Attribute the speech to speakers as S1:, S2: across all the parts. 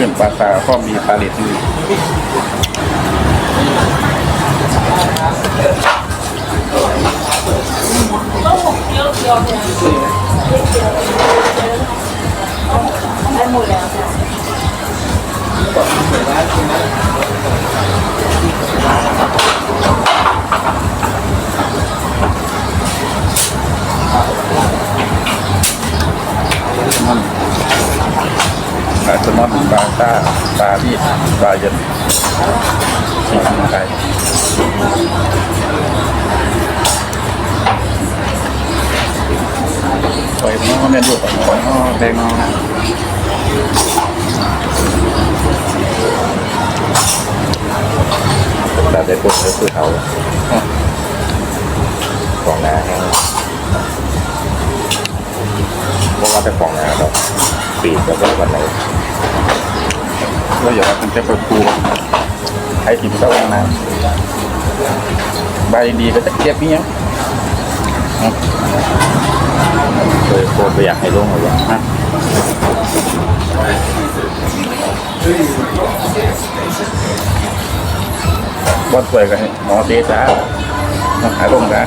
S1: ขื่อนปลาตาก็มีปลาเล็ดอยู่ปลาส มอนปลาต้าปลาที่ปลาเย็นที่ทำไก่ปล่อยมันก็ไม่ดูปล่อยมันก็แดงเอาแต่ได้ปุ่นก็คือเขาของน้าแห้งเพราะว่าแต่ของน้าเราปีกแล้วก็วันไหน เราอยากมันจะเปิดปูใช้ถิ่นเจ้านะใบดีก็จะเก็บนี่ยัง
S2: เคยโคไปอยากให้ลงหรือว่า
S1: ฮะบอลสวยกันหมอเตจ้ามาขายลงกัน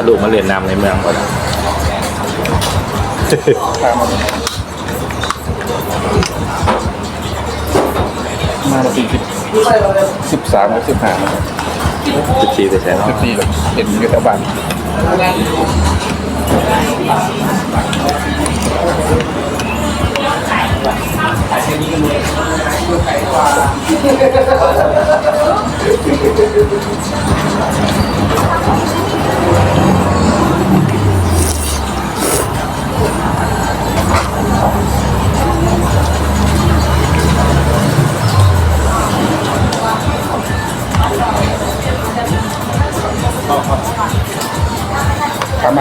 S1: า
S2: ลูกมาเรียนนำในเมืองก็ได้
S1: พามามาเราปีสิบสิบสามหรือสิบห้า
S2: สิบสี่ไปใช้เนาะ
S1: สิบสี่เห็นยุทธบาลข้า ม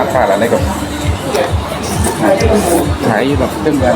S1: าค่าอะไรก่อนขายแบบเครื่องกัน